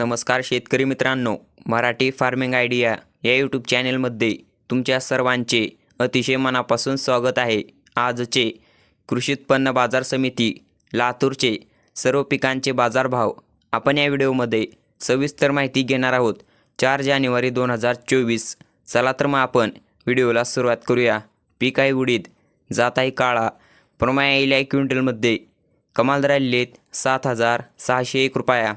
नमस्कार शेतकरी मित्रांनो मराठी फार्मिंग आयडिया या यूट्यूब चॅनेलमध्ये तुमच्या सर्वांचे अतिशय मनापासून स्वागत आहे. आजचे कृषी उत्पन्न बाजार समिती लातूरचे सर्व पिकांचे बाजारभाव आपण या व्हिडिओमध्ये सविस्तर माहिती घेणार आहोत. चार जानेवारी दोन हजार चोवीस चला तर मग आपण व्हिडिओला सुरुवात करूया. पीक आहे उडीद जात आहे काळा प्रमाण येईल आहे क्विंटलमध्ये. कमाल राहिलेत सात हजार सहाशे एक रुपया.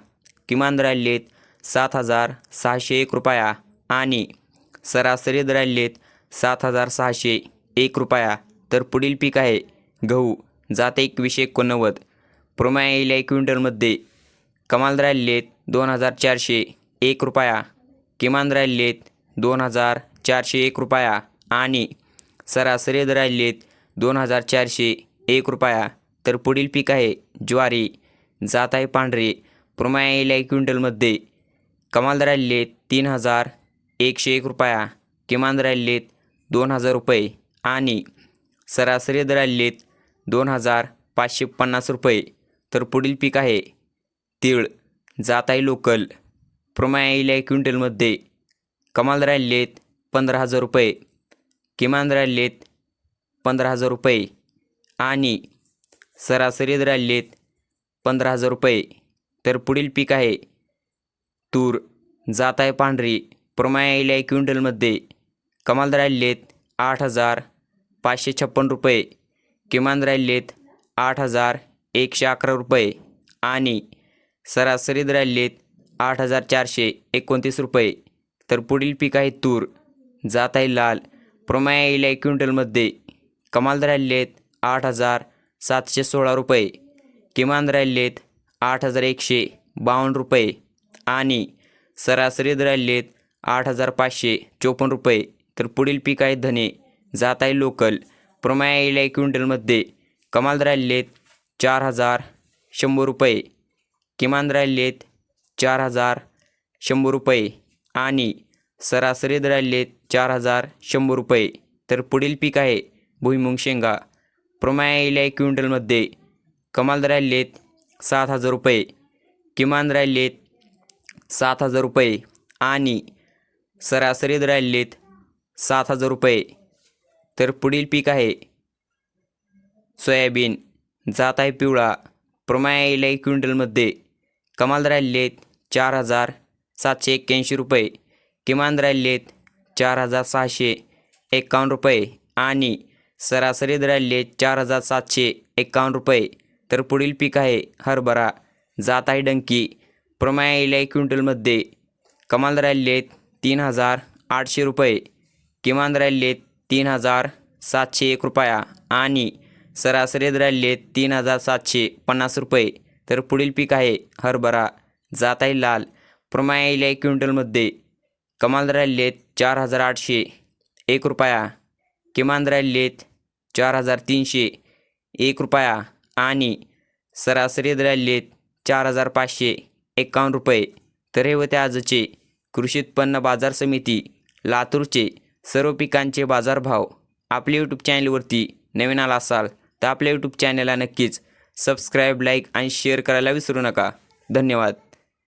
किमान राहिलेत सात हजार सहाशे एक रुपया आणि सरासरी राहिलेत सात हजार सहाशे एक रुपया. तर पुढील पीक आहे गहू जात एकवीसशे एकोणनव्वद. प्रमाण क्विंटलमध्ये. कमाल राहिलेत दोन हजार चारशे एक रुपया. किमान राहिलेत दोन हजार चारशे एक रुपया आणि सरासरी राहिलेत दोन हजार चारशे एक रुपया. तर पुढील पीक आहे ज्वारी जात आहे पांढरे. प्रमाण क्विंटलमध्ये कमाल राहिले तीन हजार एकशे एक रुपया किमान राहिलेत दोन हजार रुपये आणि सरासरी दर राहिलेत दोन हजार पाचशे पन्नास रुपये. तर पुढील पीक आहे तीळ. जात आहे लोकल. प्रमाण क्विंटलमध्ये कमाल राहिलेत पंधरा हजार रुपये किमान राहिलेत पंधरा हजार रुपये आणि सरासरी दर राहिलेत पंधरा हजार रुपये. तर पुढील पीक आहे तूर. जात आहे पांढरी. प्रमाण येईल आहे क्विंटलमध्ये कमाल राहिलेत आठ हजार पाचशे छप्पन रुपये. किमान राहिलेत आठ हजार एकशे अकरा रुपये. आणि सरासरी राहिलेत आठ हजार चारशे एकोणतीस रुपये. तर पुढील पीक आहे तूर. जात आहे लाल. प्रमाण येईल आहे क्विंटलमध्ये कमाल राहिलेत आठ हजार सातशे सोळा रुपये. किमान राहिलेत आठ हजार एकशे बावन्न रुपये आणि सरासरी दर आहेत आठ हजार पाचशे चोपन्न रुपये. तर पुढील पीक आहे धने. जात आहे लोकल. प्रमाण येईल आहे क्विंटलमध्ये. कमाल राहिलेत चार हजार शंभर रुपये. किमान राहिलेत चार हजार शंभर रुपये आणि सरासरी दर राहिलेत चार हजार शंभर रुपये. तर पुढील पीक आहे भुईमुंग शेंगा. प्रमाण येईल आहे क्विंटलमध्ये. कमाल राहिलेत सात हजार रुपये. किमान राहिलेत सात हजार रुपये आणि सरासरी राहिलेत सात हजार रुपये. तर पुढील पीक आहे सोयाबीन. जात आहे पिवळा. प्रमाण एक क्विंटलमध्ये. कमाल राहिलेत चार हजार सातशे एक्क्याऐंशी रुपये. किमान राहिलेत चार हजार सहाशे एकावन्न रुपये आणि सरासरी दर राहिलेत चार हजार सातशे एकावन्न रुपये. तर पुढील पीक आहे हरभरा. जात आहे डंकी. प्रमाय येईल आहे क्विंटलमध्ये कमाल राहिलेत तीन हजार आठशे रुपये. किमान राहिलेत तीन हजार सातशे एक रुपया. आणि सरासरीत राहिलेत तीन हजार सातशे पन्नास रुपये. तर पुढील पीक आहे हरभरा. जात आहे लाल. प्रमाय येईल आहे क्विंटलमध्ये कमाल राहिलेत चार हजार आठशे एक रुपया. किमान राहिलेत चार हजार तीनशे एक रुपया. आणि सरासरी दर चार हजार पाचशे एकावन्न रुपये. तर हे होते आजचे कृषी उत्पन्न बाजार समिती लातूरचे सर्व पिकांचे बाजारभाव आपल्या यूट्यूब चॅनलवरती नवीन आला असाल तर आपल्या यूट्यूब चॅनलला नक्कीच सबस्क्राईब लाईक आणि शेअर करायला विसरू नका. धन्यवाद.